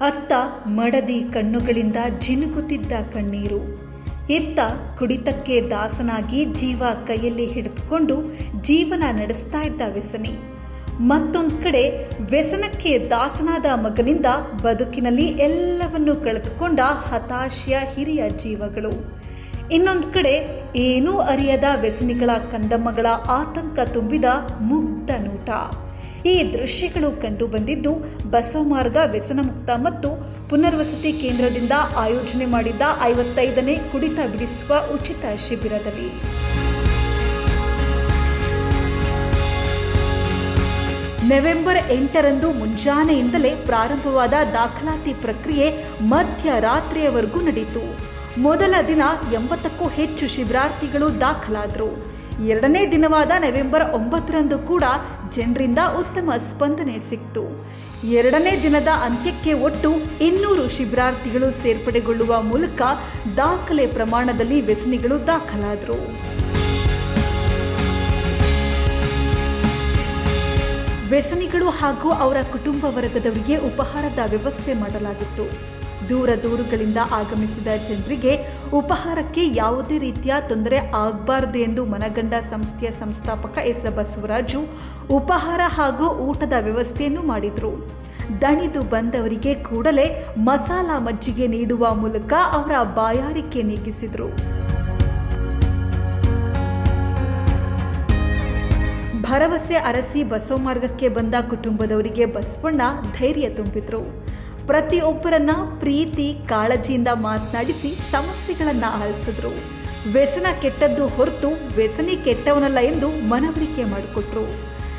ಅತ್ತ ಮಡದಿ ಕಣ್ಣುಗಳಿಂದ ಜಿನುಗುತ್ತಿದ್ದ ಕಣ್ಣೀರು. ಇತ್ತ ಕುಡಿತಕ್ಕೆ ದಾಸನಾಗಿ ಜೀವ ಕೈಯಲ್ಲಿ ಹಿಡಿದುಕೊಂಡು ಜೀವನ ನಡೆಸ್ತಾ ಇದ್ದ ವ್ಯಸನಿ. ಮತ್ತೊಂದು ಕಡೆ ವ್ಯಸನಕ್ಕೆ ದಾಸನಾದ ಮಗನಿಂದ ಬದುಕಿನಲ್ಲಿ ಎಲ್ಲವನ್ನೂ ಕಳೆದುಕೊಂಡ ಹತಾಶೆಯ ಹಿರಿಯ ಜೀವಗಳು. ಇನ್ನೊಂದು ಕಡೆ ಏನೂ ಅರಿಯದ ವ್ಯಸನಿಗಳ ಕಂದಮ್ಮಗಳ ಆತಂಕ ತುಂಬಿದ ಮುಗ್ಧ ನೋಟ. ಈ ದೃಶ್ಯಗಳು ಕಂಡು ಬಂದಿದ್ದು ಬಸವಮಾರ್ಗ, ವ್ಯಸನಮುಕ್ತ ಮತ್ತು ಪುನರ್ವಸತಿ ಕೇಂದ್ರದಿಂದ ಆಯೋಜನೆ ಮಾಡಿದ್ದ ಐವತ್ತೈದನೇ ಕುಡಿತ ಬಿಡಿಸುವ ಉಚಿತ ಶಿಬಿರದಲ್ಲಿ. ನವೆಂಬರ್ ಎಂಟರಂದು ಮುಂಜಾನೆಯಿಂದಲೇ ಪ್ರಾರಂಭವಾದ ದಾಖಲಾತಿ ಪ್ರಕ್ರಿಯೆ ಮಧ್ಯರಾತ್ರಿಯವರೆಗೂ ನಡೆಯಿತು ಮೊದಲ ದಿನ ಎಂಬತ್ತಕ್ಕೂ ಹೆಚ್ಚು ಶಿಬಿರಾರ್ಥಿಗಳು ದಾಖಲಾದರು. ಎರಡನೇ ದಿನವಾದ ನವೆಂಬರ್ ಒಂಬತ್ತರಂದು ಕೂಡ ಜನರಿಂದ ಉತ್ತಮ ಸ್ಪಂದನೆ ಸಿಕ್ತು. ಎರಡನೇ ದಿನದ ಅಂತ್ಯಕ್ಕೆ ಒಟ್ಟು ಇನ್ನೂರು ಶಿಬಿರಾರ್ಥಿಗಳು ಸೇರ್ಪಡೆಗೊಳ್ಳುವ ಮೂಲಕ ದಾಖಲೆ ಪ್ರಮಾಣದಲ್ಲಿ ವ್ಯಸನಿಗಳು ದಾಖಲಾದರು. ವ್ಯಸನಿಗಳು ಹಾಗೂ ಅವರ ಕುಟುಂಬ ವರ್ಗದವರಿಗೆ ಉಪಹಾರದ ವ್ಯವಸ್ಥೆ ಮಾಡಲಾಗಿತ್ತು. ದೂರ ದೂರುಗಳಿಂದ ಆಗಮಿಸಿದ ಜನರಿಗೆ ಉಪಹಾರಕ್ಕೆ ಯಾವುದೇ ರೀತಿಯ ತೊಂದರೆ ಆಗಬಾರದು ಎಂದು ಮನಗಂಡ ಸಂಸ್ಥೆಯ ಸಂಸ್ಥಾಪಕ ಎಸ್ ಬಸವರಾಜು ಉಪಹಾರ ಹಾಗೂ ಊಟದ ವ್ಯವಸ್ಥೆಯನ್ನು ಮಾಡಿದರು. ದಣಿದು ಬಂದವರಿಗೆ ಕೂಡಲೇ ಮಸಾಲ ಮಜ್ಜಿಗೆ ನೀಡುವ ಮೂಲಕ ಅವರ ಬಾಯಾರಿಕೆ ನೀಗಿಸಿದರು. ಭರವಸೆ ಅರಸಿ ಬಸವಮಾರ್ಗಕ್ಕೆ ಬಂದ ಕುಟುಂಬದವರಿಗೆ ಬಸವಣ್ಣ ಧೈರ್ಯ ತುಂಬಿದ್ರು. ಪ್ರತಿಯೊಬ್ಬರನ್ನ ಪ್ರೀತಿ, ಕಾಳಜಿಯಿಂದ ಮಾತನಾಡಿಸಿ ಸಮಸ್ಯೆಗಳನ್ನ ಆಲಿಸಿದ್ರು ವ್ಯಸನ ಕೆಟ್ಟದ್ದು ಹೊರತು ವ್ಯಸನಿ ಕೆಟ್ಟವನಲ್ಲ ಎಂದು ಮನವರಿಕೆ ಮಾಡಿಕೊಟ್ರು.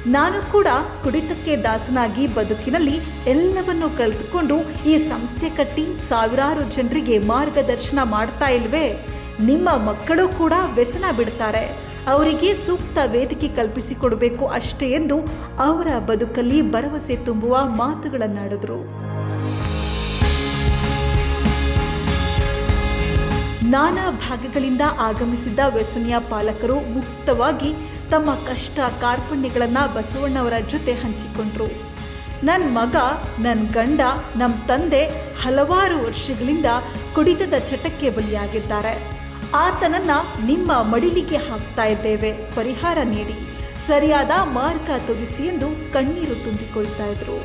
ನಾನು ಕೂಡ ಕುಡಿತಕ್ಕೆ ದಾಸನಾಗಿ ಬದುಕಿನಲ್ಲಿ ಎಲ್ಲವನ್ನೂ ಕಳೆದುಕೊಂಡು ಈ ಸಂಸ್ಥೆ ಕಟ್ಟಿ ಸಾವಿರಾರು ಜನರಿಗೆ ಮಾರ್ಗದರ್ಶನ ಮಾಡ್ತಾ ಇಲ್ವೇ? ನಿಮ್ಮ ಮಕ್ಕಳು ಕೂಡ ವ್ಯಸನ ಬಿಡ್ತಾರೆ. ಅವರಿಗೆ ಸೂಕ್ತ ವೇದಿಕೆ ಕಲ್ಪಿಸಿಕೊಡಬೇಕು ಅಷ್ಟೇ ಎಂದು ಅವರ ಬದುಕಲ್ಲಿ ಭರವಸೆ ತುಂಬುವ ಮಾತುಗಳನ್ನಾಡಿದ್ರು. ನಾನಾ ಭಾಗಗಳಿಂದ ಆಗಮಿಸಿದ್ದ ವ್ಯಸನಿಯ ಪಾಲಕರು ಮುಕ್ತವಾಗಿ ತಮ್ಮ ಕಷ್ಟ ಕಾರ್ಪಣ್ಯಗಳನ್ನು ಬಸವಣ್ಣವರ ಜೊತೆ ಹಂಚಿಕೊಂಡ್ರು. ನನ್ನ ಮಗ ನನ್ನ ಗಂಡ ನಮ್ಮ ತಂದೆ ಹಲವಾರು ವರ್ಷಗಳಿಂದ ಕುಡಿತದ ಚಟಕ್ಕೆ ಬಲಿಯಾಗಿದ್ದಾರೆ. ಆತನನ್ನ ನಿಮ್ಮ ಮಡಿಲಿಗೆ ಹಾಕ್ತಾ ಇದ್ದೇವೆ, ಪರಿಹಾರ ನೀಡಿ. ಸರಿಯಾದ ಮಾರ್ಗ ತೋರಿಸಿ ಎಂದು ಕಣ್ಣೀರು ತುಂಬಿಕೊಳ್ತಾ ಇದ್ರು.